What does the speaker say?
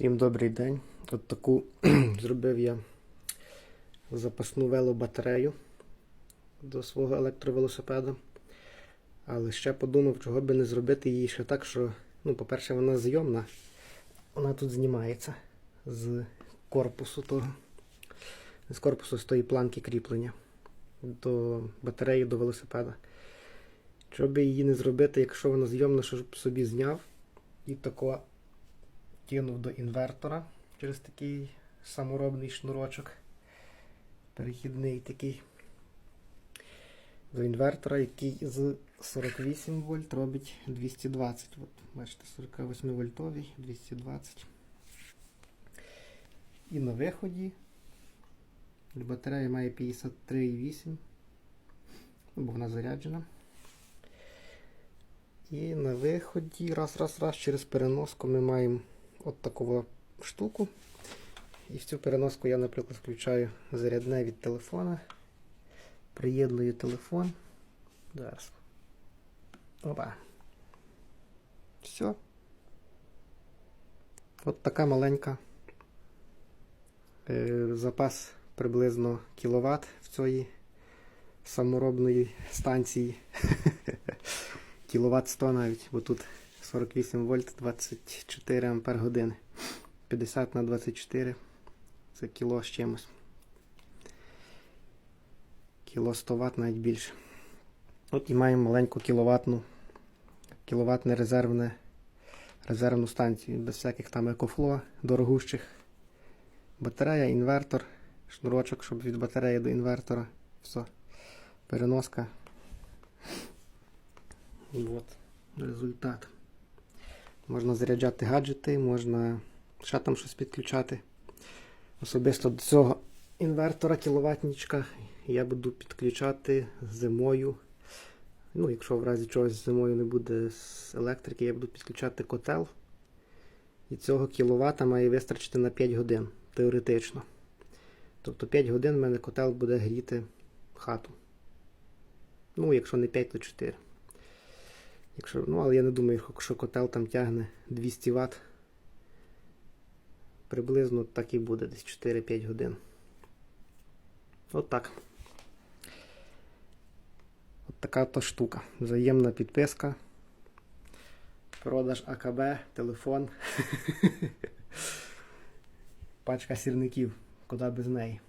Всім добрий день. От таку зробив я запасну велобатарею до свого електровелосипеда. Але ще подумав, чого би не зробити її ще так, що, ну, по-перше, вона зйомна. Вона тут знімається з корпусу того. З корпусу з тої планки кріплення до батареї до велосипеда. Чого би її не зробити, якщо вона зйомна, щоб собі зняв і тако кинув до інвертора через такий саморобний шнурочок. Перехідний такий. До інвертора, який з 48 вольт робить 220. От, бачите, 48 вольтовий, 220. І на виході батарея має 53,8, ну, бо вона заряджена. І на виході раз, раз, раз через переноску ми маємо от таку штуку. І в цю переноску я, наприклад, включаю зарядне від телефона. Приєдную телефон. Зараз. Опа. Все. От така маленька. Е, запас приблизно кіловат в цієї саморобної станції. Кіловат 100 навіть, бо тут 48 вольт 24 ампер години. 50 на 24 це кіло з чимось. Кіло 100 Вт навіть більше. От і маємо маленьку кіловатну, кіловатне резервне, резервну станцію, без всяких там екофло, дорогущих. Батарея, інвертор, шнурочок, щоб від батареї до інвертора. Все. Переноска. І от результат. Можна заряджати гаджети, можна ще там щось підключати. Особисто до цього інвертора кіловатнічка я буду підключати зимою. Ну, якщо в разі чогось зимою не буде з електрики, я буду підключати котел. І цього кіловата має вистачити на 5 годин, теоретично. Тобто 5 годин в мене котел буде гріти хату. Ну, якщо не 5, то 4. Якщо, ну, але я не думаю, що котел там тягне 200 Вт. Приблизно так і буде, десь 4-5 годин. От так. От така то штука. Взаємна підписка. Продаж АКБ, телефон. Пачка сірників. Куди без неї.